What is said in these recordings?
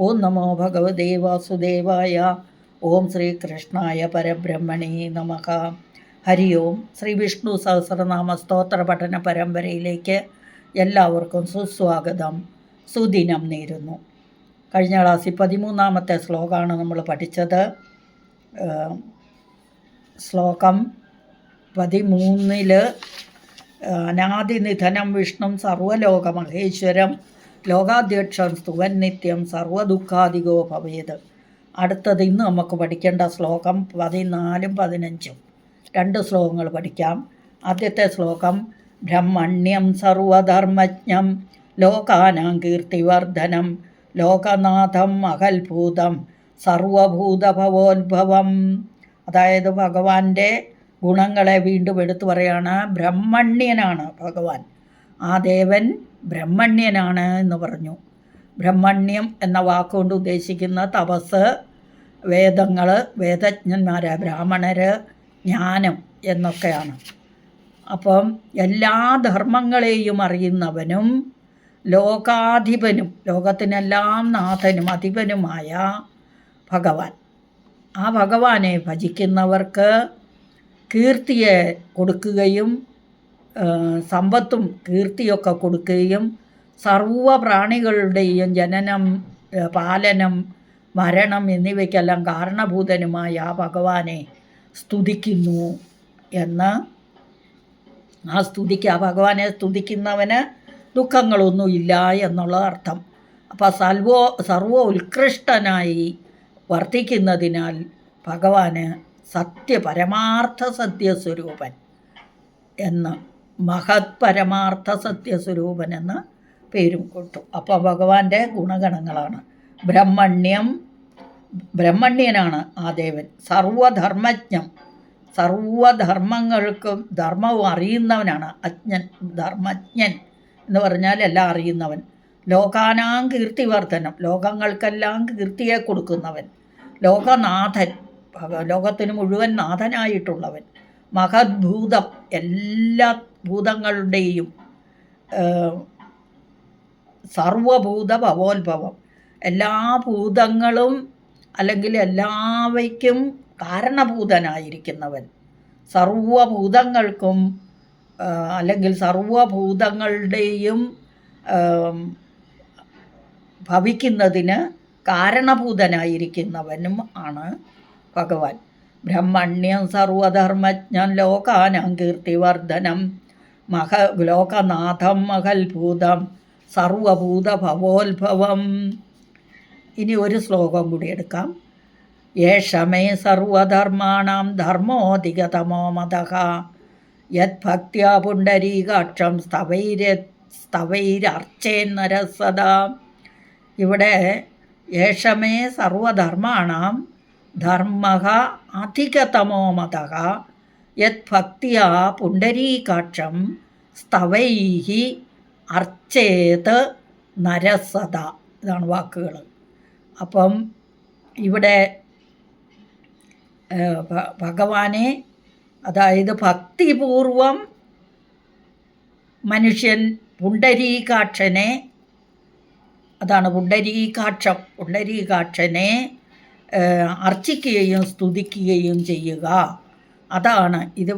ഓം നമോ ഭഗവതേ വാസുദേവായ. ഓം ശ്രീകൃഷ്ണായ പരബ്രഹ്മണേ നമഃ. ഹരി ഓം. ശ്രീ വിഷ്ണു സഹസ്രനാമ സ്തോത്ര പഠന പരമ്പരയിലേക്ക് എല്ലാവർക്കും സുസ്വാഗതം. സുദിനം നേരുന്നു. കഴിഞ്ഞ ക്ലാസ്സിൽ പതിമൂന്നാമത്തെ ശ്ലോകമാണ് നമ്മൾ പഠിച്ചത്. ശ്ലോകം പതിമൂന്നിൽ അനാദിനിധനം വിഷ്ണു സർവലോക മഹേശ്വരം ലോകാധ്യക്ഷം സ്തുവൻ നിത്യം സർവദുഃഖാധികോ ഭവേത്. അടുത്തത് ഇന്ന് നമുക്ക് പഠിക്കേണ്ട ശ്ലോകം പതിനാലും പതിനഞ്ചും. രണ്ട് ശ്ലോകങ്ങൾ പഠിക്കാം. ആദ്യത്തെ ശ്ലോകം ബ്രഹ്മണ്യം സർവധർമ്മജ്ഞം ലോകാനാം കീർത്തിവർദ്ധനം ലോകനാഥം അകൽഭൂതം സർവഭൂതഭവോത്ഭവം അതായത് ഭഗവാന്റെ ഗുണങ്ങളെ വീണ്ടും എടുത്തു പറയാണ് ബ്രഹ്മണ്യനാണ് ഭഗവാൻ. ആ ദേവൻ ബ്രഹ്മണ്യനാണ് എന്ന് പറഞ്ഞു. ബ്രഹ്മണ്യം എന്ന വാക്കുകൊണ്ട് ഉദ്ദേശിക്കുന്ന തപസ് വേദങ്ങൾ വേദജ്ഞന്മാർ ബ്രാഹ്മണർ ജ്ഞാനം എന്നൊക്കെയാണ്. അപ്പം എല്ലാ ധർമ്മങ്ങളെയും അറിയുന്നവനും ലോകാധിപനും ലോകത്തിനെല്ലാം നാഥനും അധിപനുമായ ഭഗവാൻ. ആ ഭഗവാനെ ഭജിക്കുന്നവർക്ക് കീർത്തിയെ കൊടുക്കുകയും സമ്പത്തും കീർത്തിയൊക്കെ കൊടുക്കുകയും സർവ പ്രാണികളുടെയും ജനനം പാലനം മരണം എന്നിവയ്ക്കെല്ലാം കാരണഭൂതനുമായ ആ ഭഗവാനെ സ്തുതിക്കുന്നു എന്ന്. ആ സ്തുതിക്ക് ആ ഭഗവാനെ സ്തുതിക്കുന്നവന് ദുഃഖങ്ങളൊന്നുമില്ല എന്നുള്ള അർത്ഥം. അപ്പോൾ സർവോ സർവ ഉത്കൃഷ്ടനായി വർത്തിക്കുന്നതിനാൽ ഭഗവാന് സത്യ പരമാർത്ഥ സത്യസ്വരൂപൻ എന്ന്. മഹത് പരമാർത്ഥ സത്യസ്വരൂപൻ എന്ന് പേരും കൊടുത്തു. അപ്പോൾ ഭഗവാന്റെ ഗുണഗണങ്ങളാണ്. ബ്രഹ്മണ്യം ബ്രഹ്മണ്യനാണ് ആ ദേവൻ. സർവധർമ്മജ്ഞം സർവധർമ്മങ്ങൾക്കും ധർമ്മവും അറിയുന്നവനാണ് അജ്ഞൻ ധർമ്മജ്ഞൻ എന്ന് പറഞ്ഞാൽ എല്ലാം അറിയുന്നവൻ. ലോകാനാം കീർത്തിവർദ്ധനം ലോകങ്ങൾക്കെല്ലാം കീർത്തിയെ കൊടുക്കുന്നവൻ. ലോകനാഥൻ ലോകത്തിന് മുഴുവൻ നാഥനായിട്ടുള്ളവൻ. മഹദ്ഭൂതം എല്ലാ ഭൂതങ്ങളുടെയും സർവഭൂത ഭവോത്ഭവം എല്ലാ ഭൂതങ്ങളും അല്ലെങ്കിൽ എല്ലാവയ്ക്കും കാരണഭൂതനായിരിക്കുന്നവൻ. സർവഭൂതങ്ങൾക്കും അല്ലെങ്കിൽ സർവഭൂതങ്ങളുടെയും ഭവിക്കുന്നതിന് കാരണഭൂതനായിരിക്കുന്നവനും ആണ് ഭഗവാൻ. ബ്രഹ്മണ്യം സർവധർമ്മജ്ഞം ലോകാനാം കീർത്തിവർദ്ധനം മഹ ലോകനാഥം മഹൽഭൂതം സർവഭൂത ഭവോത്ഭവം ഇനി ഒരു ശ്ലോകം കൂടി എടുക്കാം. യേഷമേ സർവധർമാണം ധർമ്മോധികതമോ മത യത്ഭക്തിയാ പുണ്ടരീകാക്ഷം സ്തവൈര സ്തവൈരർച്ചേന്നരസദാ ഇവിടെ യേഷമേ സർവധർമാണം ധർമ്മ അധികതമോ മതഃ യദ്ഭക്തിയാ പുണ്ടരീകാക്ഷം സ്തവൈഹി അർച്ചേത് നരസത ഇതാണ് വാക്കുകൾ അപ്പം ഇവിടെ ഭഗവാനെ അതായത് ഭക്തിപൂർവം മനുഷ്യൻ പുണ്ടരീകാക്ഷനെ അതാണ് പുണ്ടരീകാക്ഷം പുണ്ടരീകാക്ഷനെ അർച്ചിക്കുകയും സ്തുതിക്കുകയും ചെയ്യുക. അതാണ്. ഇത്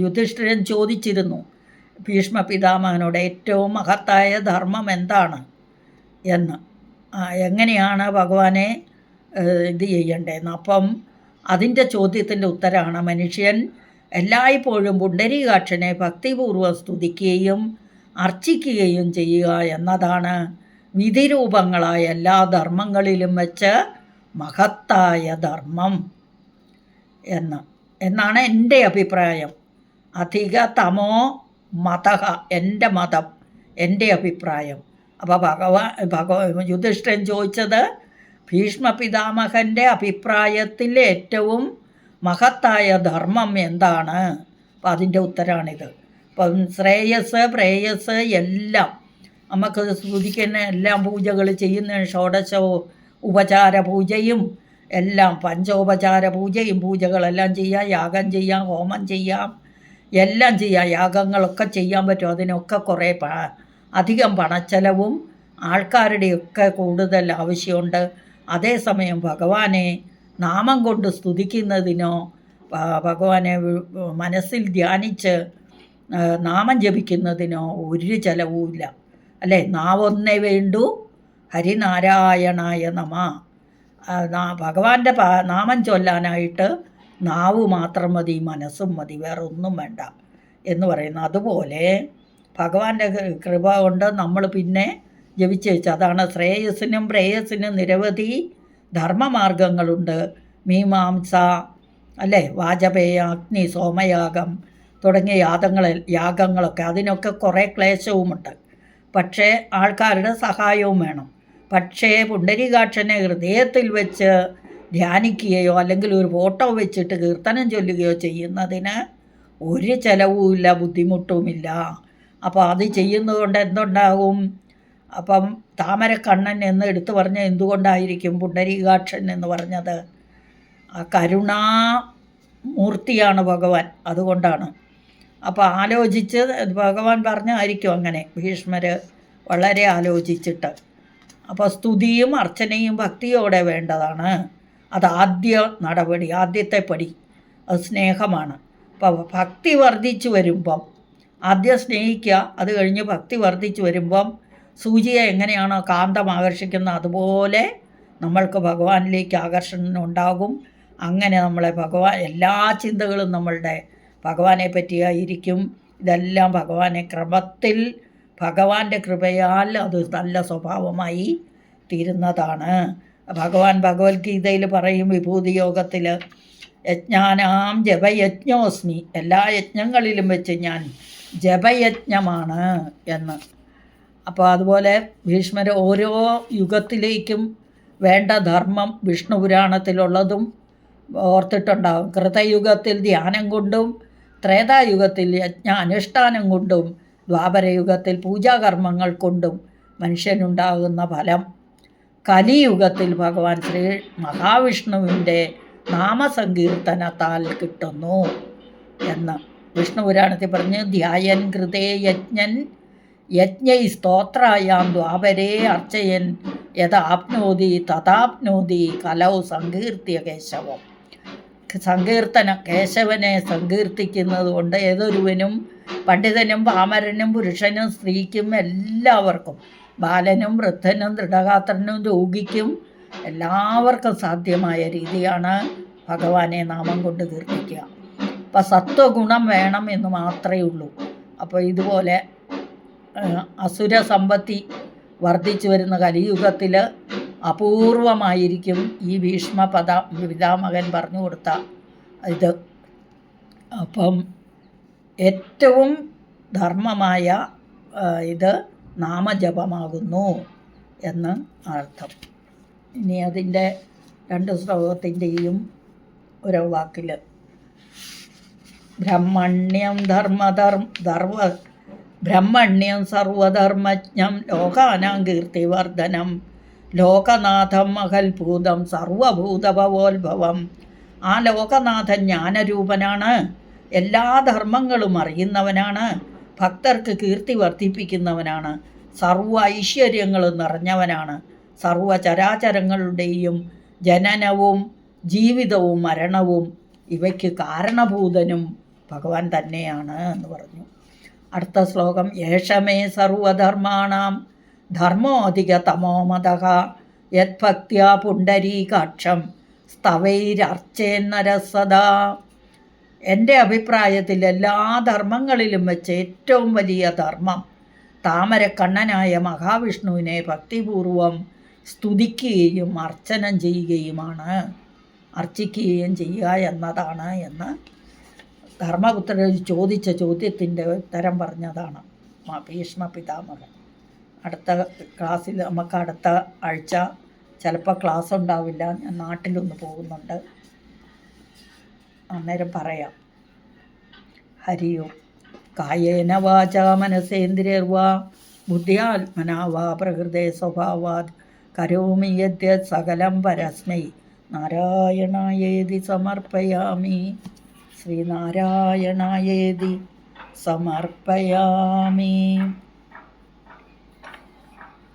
യുധിഷ്ഠിരൻ ചോദിച്ചിരുന്നു ഭീഷ്മ പിതാമഹനോട് ഏറ്റവും മഹത്തായ ധർമ്മം എന്താണ് എന്ന്. എങ്ങനെയാണ് ഭഗവാനെ ഇത് ചെയ്യേണ്ടതെന്ന്. അപ്പം അതിന്റെ ചോദ്യത്തിന്റെ ഉത്തരമാണ് മനുഷ്യൻ എല്ലായ്പ്പോഴും പുണ്ടരീകാക്ഷനെ ഭക്തിപൂർവം സ്തുതിക്കുകയും അർച്ചിക്കുകയും ചെയ്യുക എന്നതാണ് വിധിരൂപങ്ങളായ എല്ലാ ധർമ്മങ്ങളിലും വെച്ച് മഹത്തായ ധർമ്മം എന്ന്. എന്നാണ് എന്റെ അഭിപ്രായം. അധിക തമോ മതഹ എന്റെ മതം എന്റെ അഭിപ്രായം. അപ്പോൾ ഭഗവാൻ ഭഗവ യുധിഷ്ഠൻ ചോദിച്ചത് ഭീഷ്മ പിതാമഹന്റെ അഭിപ്രായത്തിൽ ഏറ്റവും മഹത്തായ ധർമ്മം എന്താണ്? അപ്പം അതിന്റെ ഉത്തരമാണിത് അപ്പം ശ്രേയസ് പ്രേയസ് എല്ലാം നമുക്ക് സ്തുതിക്കുന്ന എല്ലാം പൂജകൾ ചെയ്യുന്ന ഷോഡശ ഉപചാര പൂജയും എല്ലാം പഞ്ചോപചാര പൂജയും പൂജകളെല്ലാം ചെയ്യാം യാഗം ചെയ്യാം ഹോമം ചെയ്യാം എല്ലാം ചെയ്യാം യാഗങ്ങളൊക്കെ ചെയ്യാൻ പറ്റും. അതിനൊക്കെ കുറേ പ അധികം പണച്ചെലവും ആൾക്കാരുടെയൊക്കെ കൂടുതൽ ആവശ്യമുണ്ട്. അതേസമയം ഭഗവാനെ നാമം കൊണ്ട് സ്തുതിക്കുന്നതിനോ ഭഗവാനെ മനസ്സിൽ ധ്യാനിച്ച് നാമം ജപിക്കുന്നതിനോ ഒരു ചെലവുമില്ല. അല്ലേ? നാവൊന്നേ വേണ്ടു. ഹരിനാരായണായ നമ. ഭഗവാന്റെ നാമം ചൊല്ലാനായിട്ട് നാവ് മാത്രം മതി മനസ്സും മതി വേറെ ഒന്നും വേണ്ട എന്ന് പറയുന്നത് അതുപോലെ ഭഗവാന്റെ കൃപ കൊണ്ട് നമ്മൾ പിന്നെ ജപിച്ച് വെച്ചു. അതാണ് ശ്രേയസിനും പ്രേയസിനും നിരവധി ധർമ്മമാർഗങ്ങളുണ്ട്. മീമാംസ അല്ലേ? വാജപേയ അഗ്നി സോമയാഗം തുടങ്ങിയ യാഗങ്ങൾ യാഗങ്ങളൊക്കെ. അതിനൊക്കെ കുറേ ക്ലേശവുമുണ്ട്. പക്ഷേ ആൾക്കാരുടെ സഹായവും വേണം. പക്ഷേ പുണ്ടരീകാക്ഷനെ ഹൃദയത്തിൽ വെച്ച് ധ്യാനിക്കുകയോ അല്ലെങ്കിൽ ഒരു ഫോട്ടോ വെച്ചിട്ട് കീർത്തനം ചൊല്ലുകയോ ചെയ്യുന്നതിന് ഒരു ചിലവുമില്ല ബുദ്ധിമുട്ടുമില്ല. അപ്പോൾ അത് ചെയ്യുന്നതുകൊണ്ട് എന്തുണ്ടാകും? അപ്പം താമരക്കണ്ണൻ എന്ന് എടുത്തു പറഞ്ഞ എന്തുകൊണ്ടായിരിക്കും പുണ്ടരീകാക്ഷൻ എന്ന് പറഞ്ഞത്? ആ കരുണാമൂർത്തിയാണ് ഭഗവാൻ അതുകൊണ്ടാണ്. അപ്പോൾ ആലോചിച്ച് ഭഗവാൻ പറഞ്ഞായിരിക്കും അങ്ങനെ. ഭീഷ്മർ വളരെ ആലോചിച്ചിട്ട്. അപ്പോൾ സ്തുതിയും അർച്ചനയും ഭക്തിയോടെ വേണ്ടതാണ്. അത് ആദ്യ നടപടി ആദ്യത്തെ പടി. അത് സ്നേഹമാണ്. അപ്പോൾ ഭക്തി വർദ്ധിച്ചു വരുമ്പം ആദ്യം സ്നേഹിക്കുക അത് കഴിഞ്ഞ് ഭക്തി വർദ്ധിച്ചു വരുമ്പം സൂചിയെ എങ്ങനെയാണോ കാന്തം ആകർഷിക്കുന്നത് അതുപോലെ നമ്മൾക്ക് ഭഗവാനിലേക്ക് ആകർഷണം ഉണ്ടാകും. അങ്ങനെ നമ്മളെ ഭഗവാൻ എല്ലാ ചിന്തകളും നമ്മളുടെ ഭഗവാനെ പറ്റിയായിരിക്കും. ഇതെല്ലാം ഭഗവാനെ ക്രമത്തിൽ ഭഗവാന്റെ കൃപയാൽ അത് നല്ല സ്വഭാവമായി തീരുന്നതാണ്. ഭഗവാൻ ഭഗവത്ഗീതയിൽ പറയും വിഭൂതി യോഗത്തിൽ യജ്ഞാനാം ജപയജ്ഞോസ്മി. എല്ലാ യജ്ഞങ്ങളിലും വെച്ച് ഞാൻ ജപയജ്ഞമാണ് എന്ന്. അപ്പോൾ അതുപോലെ ഭീഷ്മർ ഓരോ യുഗത്തിലേക്കും വേണ്ട ധർമ്മം വിഷ്ണു പുരാണത്തിലുള്ളതും ഓർത്തിട്ടുണ്ടാകും കൃതയുഗത്തിൽ ധ്യാനം കൊണ്ടും ത്രേതായുഗത്തിൽ യജ്ഞ അനുഷ്ഠാനം കൊണ്ടും ദ്വാപരയുഗത്തിൽ പൂജാകർമ്മങ്ങൾ കൊണ്ടും മനുഷ്യനുണ്ടാകുന്ന ഫലം. കലിയുഗത്തിൽ ഭഗവാൻ ശ്രീ മഹാവിഷ്ണുവിന്റെ നാമസങ്കീർത്തനത്താൽ കിട്ടുന്നു എന്ന് വിഷ്ണു പുരാണത്തിൽ പറഞ്ഞ് ധ്യായൻ കൃതേ യജ്ഞൻ യജ്ഞൈ സ്തോത്രായാം ദ്വാപരേ അർച്ചയൻ യഥാപ്നോതി തഥാപ്നോതി കലൗ സങ്കീർത്തിയ കേശവം. സങ്കീർത്തന കേശവനെ സങ്കീർത്തിക്കുന്നത് കൊണ്ട് ഏതൊരുവനും പണ്ഡിതനും പാമരനും പുരുഷനും സ്ത്രീക്കും എല്ലാവർക്കും. ബാലനും വൃദ്ധനും ദൃഢഗാത്രനും രോഗിക്കും എല്ലാവർക്കും സാധ്യമായ രീതിയാണ് ഭഗവാനെ നാമം കൊണ്ട് കീർത്തിക്കുക അപ്പം സത്വഗുണം വേണം എന്ന് മാത്രമേ ഉള്ളൂ. അപ്പോൾ ഇതുപോലെ അസുര സമ്പത്തി വർദ്ധിച്ചു വരുന്ന കലിയുഗത്തിൽ അപൂർവമായിരിക്കും ഈ ഭീഷ്മ പദ പിതാമകൻ പറഞ്ഞു കൊടുത്ത ഇത്. അപ്പം ഏറ്റവും ധർമ്മമായ ഇത് നാമജപമാകുന്നു എന്ന് അർത്ഥം. ഇനി അതിന്റെ രണ്ട് ശ്ലോകത്തിന്റെയും ഒരു വാക്കിൽ ബ്രഹ്മണ്യം ധർമ്മധർമ്മ ധർമ്മ ബ്രഹ്മണ്യം സർവധർമ്മജ്ഞം ലോകാനാം കീർത്തിവർദ്ധനം ലോകനാഥം മഹൽഭൂതം സർവഭൂതഭവോത്ഭവം. ആ ലോകനാഥൻ ജ്ഞാനരൂപനാണ്. എല്ലാ ധർമ്മങ്ങളും അറിയുന്നവനാണ് ഭക്തർക്ക് കീർത്തി വർദ്ധിപ്പിക്കുന്നവനാണ് സർവ ഐശ്വര്യങ്ങളും നിറഞ്ഞവനാണ്. സർവ ചരാചരങ്ങളുടെയും ജനനവും ജീവിതവും മരണവും ഇവയ്ക്ക് കാരണഭൂതനും ഭഗവാൻ തന്നെയാണ് എന്ന് പറഞ്ഞു. അടുത്ത ശ്ലോകം യേഷമേ സർവധർമാണാം ധർമ്മോധിക തമോമത യത്ഭക്തിയ പുണ്ടരീകാക്ഷം സ്തവൈരർച്ചേന്നരസദാ. എന്റെ അഭിപ്രായത്തിൽ എല്ലാ ധർമ്മങ്ങളിലും വെച്ച് ഏറ്റവും വലിയ ധർമ്മം താമരക്കണ്ണനായ മഹാവിഷ്ണുവിനെ ഭക്തിപൂർവം സ്തുതിക്കുകയും അർച്ചനം ചെയ്യുകയുമാണ്. അർച്ചിക്കുകയും ചെയ്യുക എന്നതാണ് എന്ന് ധർമ്മപുത്രർ ചോദിച്ച ചോദ്യത്തിന്റെ ഉത്തരം പറഞ്ഞതാണ് ഭീഷ്മ പിതാമഹൻ. അടുത്ത ക്ലാസ്സിൽ നമുക്ക് അടുത്ത ആഴ്ച ചിലപ്പോൾ ക്ലാസ് ഉണ്ടാവില്ല ഞാൻ നാട്ടിലൊന്ന് പോകുന്നുണ്ട്. അന്നേരം പറയാം. ഹരിയോ കായേന വാച മനസേന്ദ്രിയർവാ. ബുദ്ധിയാത്മനാ വാ പ്രകൃതേ സ്വഭാവാത്. കരോമി യദ്യ സകലം പരസ്മൈ. നാരായണായേതി സമർപ്പയാമി. ശ്രീനാരായണായേതി സമർപ്പയാമി.